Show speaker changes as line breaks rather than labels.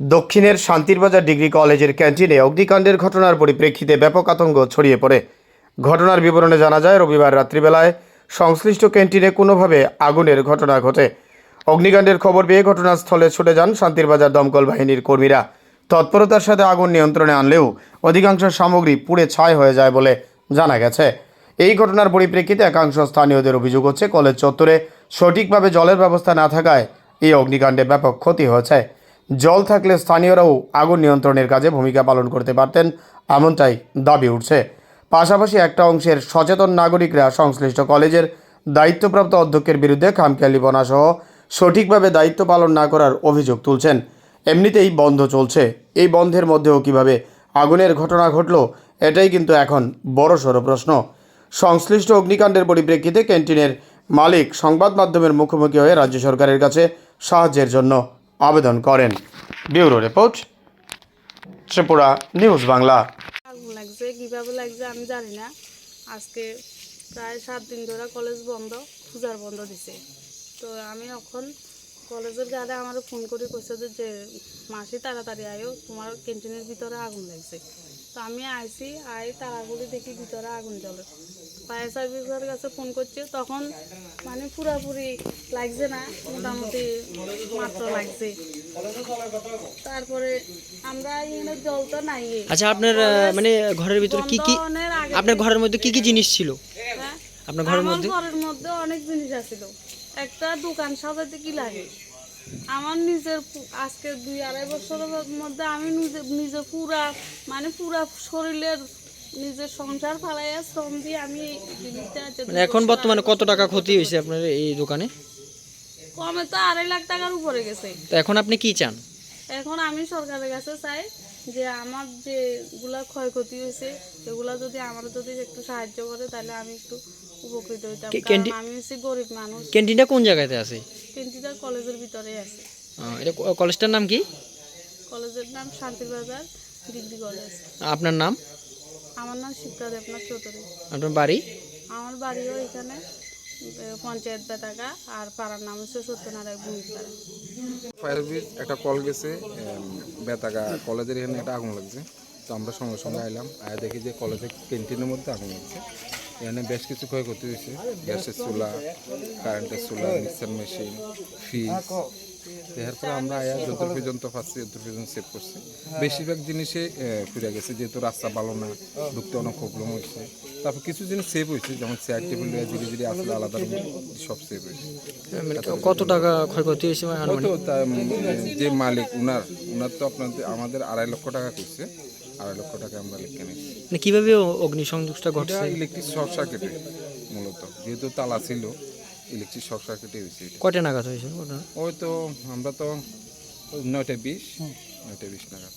দক্ষিণের শান্তিরবাজার ডিগ্রি কলেজের ক্যান্টিনে অগ্নিকাণ্ডের ঘটনার পরিপ্রেক্ষিতে ব্যাপক আতঙ্ক ছড়িয়ে পড়ে। ঘটনার বিবরণে জানা যায়, রবিবার রাত্রিবেলায় সংশ্লিষ্ট ক্যান্টিনে কোনোভাবে আগুনের ঘটনা ঘটে। অগ্নিকাণ্ডের খবর পেয়ে ঘটনাস্থলে ছুটে যান শান্তিরবাজার দমকল বাহিনীর কর্মীরা। তৎপরতার সাথে আগুন নিয়ন্ত্রণে আনলেও অধিকাংশ সামগ্রী পুড়ে ছাই হয়ে যায় বলে জানা গেছে। এই ঘটনার পরিপ্রেক্ষিতে একাংশ স্থানীয়দের অভিযোগ হচ্ছে, কলেজ চত্বরে সঠিকভাবে জলের ব্যবস্থা না থাকায় এই অগ্নিকাণ্ডে ব্যাপক ক্ষতি হয়েছে। জল থাকলে স্থানীয়রাও আগুন নিয়ন্ত্রণের কাজে ভূমিকা পালন করতে পারতেন, এমনটাই দাবি উঠছে। পাশাপাশি একটা অংশের সচেতন নাগরিকরা সংশ্লিষ্ট কলেজের দায়িত্বপ্রাপ্ত অধ্যক্ষের বিরুদ্ধে খামখেয়ালিপনা সহ সঠিকভাবে দায়িত্ব পালন না করার অভিযোগ তুলছেন। এমনিতেই বন্ধ চলছে। এই বন্ধের মধ্যেও কীভাবে আগুনের ঘটনা ঘটল, এটাই কিন্তু এখন বড়সড় প্রশ্ন। সংশ্লিষ্ট অগ্নিকাণ্ডের পরিপ্রেক্ষিতে ক্যান্টিনের মালিক সংবাদ মাধ্যমের মুখোমুখি হয়ে রাজ্য সরকারের কাছে সাহায্যের জন্য আবেদন করেন। Bureau report, Tripura news Bangla.
লাগছে, কীভাবে লাগছে আমি জানি না। আজকে প্রায় সাত দিন ধরে কলেজ বন্ধ, পূজার বন্ধ দিছে। তো আমি এখন কলেজের গাড়ি আমার ফোন করে কইছে যে, মাসি, তাড়াতাড়ি আয়ো, তোমার ক্যান্টিনের ভিতরে আগুন লাগছে। তো আমি আইছি আই তাড়াগুলি দেখি ভিতরে আগুন জ্বলে। ফায়ার সার্ভিসের কাছে ফোন করছে তখন মানে পুরাপুরি লাগছে না মোটামুটি মাত্র লাগছে। তারপরে আমরা এখানে জল তো নাই
আচ্ছা আপনার মানে ঘরের ভিতরে কি কি আপনার ঘরের মধ্যে কি কি জিনিস ছিল?
হ্যাঁ?
আপনার ঘরের মধ্যে?
ঘরের মধ্যে অনেক জিনিস আছিল। একটা দোকান সাজাতে কি লাগে? আমার নিজের আজকে দুই আড়াই বছরের মধ্যে আমি নিজে নিজে পুরা মানে পুরা শরীরের নিজের সংসার ফালাইয়া শ্রম দিয়ে আমি জিনিসটা
মানে এখন বর্তমানে কত টাকা ক্ষতি হয়েছে আপনার এই দোকানে?
কমে তো আড়াই লাখ টাকার উপরে গেছে।
তো এখন আপনি কি চান?
এখন আমি সরকারের কাছে চাই যে আমার যেগুলা ক্ষয়ক্ষতি হয়েছে এগুলা যদি আমার যদি একটু সাহায্য করে তাহলে আমি একটু উপকৃত হইতাম। কারণ আমি হচ্ছে গরিব মানুষ।
ক্যান্টিনটা কোন জায়গাতে আছে?
কলেজের ভিতরে আছে।
এটা কলেজটার নাম কি?
কলেজের নাম শান্তিবাজার ডিগ্রি কলেজ।
আপনার নাম?
আমার নাম শিপ্রা দেবনাথ চৌধুরী।
আপনার বাড়ি?
আমার বাড়িও এখানে পঞ্চায়েত বেতাকা আর পাড়ার নাম হচ্ছে সত্যনারায়ণ ভূমিকার
ফায়ার একটা কল গেছে বেতাকা কলেজের এখানে একটা আগুন লাগছে। তো আমরা সঙ্গে সঙ্গে আইলাম আর দেখি যে কলেজের ক্যান্টিনের মধ্যে আগুন লাগছে। এখানে বেশ কিছু ক্ষয়ক্ষতি হয়েছে। গ্যাসের চুলা কারেন্টের চুলা মিক্সার মেশিন ফ্রিজ। এর পরে আমরা আয়া যত পর্যন্ত পাচ্ছি যত পর্যন্ত সেভ করছি। বেশিরভাগ জিনিসে ফিরে গেছে যেহেতু রাস্তা ভালো না ঢুকতে অনেক প্রবলেম হয়েছে। তারপর কিছু জিনিস সেভ হয়েছে যেমন চেয়ার টেবিল ধীরে ধীরে আসলে আলাদা সব সেভ হয়েছে।
মানে কত টাকা ক্ষয়ক্ষতি হয়েছে মানে?
উম, যে মালিক উনার উনার তো আপনাদের আমাদের আড়াই লক্ষ টাকা করছে আড়াই লক্ষ টাকা আমরা লিখে নিচ্ছি।
মানে কীভাবে অগ্নিসংযোগটা ঘটছে?
ইলেকট্রিক শর্ট সার্কিটে মূলত। যেহেতু তালা ছিল ইলেকট্রিক শর্ট সার্কিটে হয়েছে এটা।
নাগাদ হয়েছে ওটা
ওই তো আমরা তো নয়টা বিশ নয়টা বিশ নাগাদ।